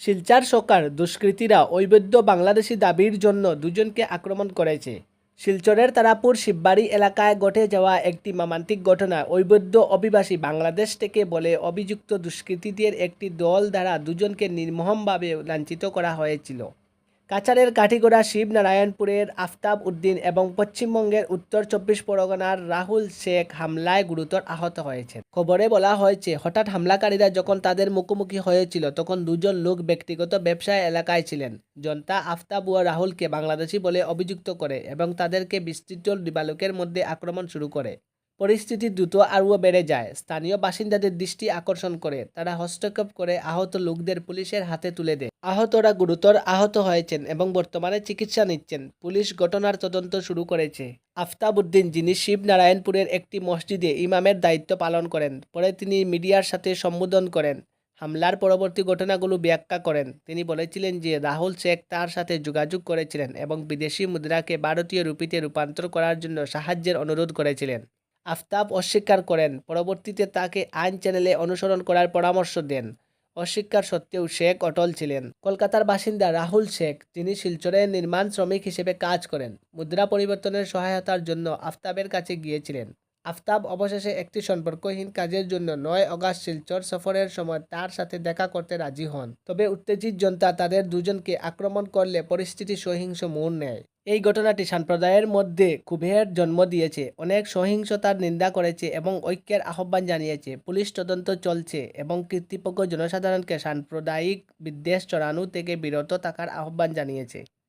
শিলচার সরকার দুষ্কৃতীরা অবৈধ বাংলাদেশি দাবির জন্য দুজনকে আক্রমণ করেছে। শিলচরের তারাপুর শিববাড়ি এলাকায় ঘটে যাওয়া একটি মামান্তিক ঘটনা অবৈধ অভিবাসী বাংলাদেশ থেকে বলে অভিযুক্ত দুষ্কৃতীদের একটি দল দ্বারা দুজনকে নির্মমভাবে লাঞ্ছিত করা হয়েছিল। কাছাড়ের কাঠিগড়া শিবনারায়ণপুরের আফতাব উদ্দিন এবং পশ্চিমবঙ্গের উত্তর চব্বিশ পরগনার রাহুল শেখ হামলায় গুরুতর আহত হয়েছে খবরে বলা হয়েছে, হঠাৎ হামলাকারীরা যখন তাদের মুখোমুখি হয়েছিল, তখন দুজন লোক ব্যক্তিগত ব্যবসায় এলাকায় ছিলেন। জনতা আফতাব ও রাহুলকে বাংলাদেশি বলে অভিযুক্ত করে এবং তাদেরকে বিস্তৃত দিবালোকের মধ্যে আক্রমণ শুরু করে। পরিস্থিতি দ্রুত আরও বেড়ে যায়। স্থানীয় বাসিন্দাদের দৃষ্টি আকর্ষণ করে। তারা হস্তক্ষেপ করে আহত লোকদের পুলিশের হাতে তুলে দেয়। আহতরা গুরুতর আহত হয়েছেন এবং বর্তমানে চিকিৎসা নিচ্ছেন। পুলিশ ঘটনার তদন্ত শুরু করেছে। আফতাব উদ্দিন যিনি শিবনারায়ণপুরের একটি মসজিদে ইমামের দায়িত্ব পালন করেন, পরে তিনি মিডিয়ার সাথে সম্বোধন করেন। হামলার পরবর্তী ঘটনাগুলো ব্যাখ্যা করেন। তিনি বলেছিলেন যে, রাহুল শেখ তার সাথে যোগাযোগ করেছিলেন এবং বিদেশি মুদ্রাকে ভারতীয় রুপিতে রূপান্তর করার জন্য সাহায্যের অনুরোধ করেছিলেন। আফতাব অস্বীকার করেন। পরবর্তীতে তাকে আইন চ্যানেলে অনুসরণ করার পরামর্শ দেন। অস্বীকার সত্ত্বেও শেখ অটল ছিলেন। কলকাতার বাসিন্দা রাহুল শেখ, তিনি শিলচরে নির্মাণ শ্রমিক হিসেবে কাজ করেন। মুদ্রা পরিবর্তনের সহায়তার জন্য আফতাবের কাছে গিয়েছিলেন। আফতাব অবশেষে একটি সম্পর্কহীন কাজের জন্য নয় অগাস্ট শিলচর সফরের সময় তার সাথে দেখা করতে রাজি হন। তবে উত্তেজিত জনতা তাদের দুজনকে আক্রমণ করলে পরিস্থিতি সহিংস মোড় নেয়। এই ঘটনাটি সম্প্রদায়ের মধ্যে ক্ষোভের জন্ম দিয়েছে, অনেক সহিংসতার নিন্দা করেছে এবং ঐক্যের আহ্বান জানিয়েছে। পুলিশ তদন্ত চলছে এবং কর্তৃপক্ষ জনসাধারণকে সাম্প্রদায়িক বিদ্বেষ চড়ানো থেকে বিরত থাকার আহ্বান জানিয়েছে।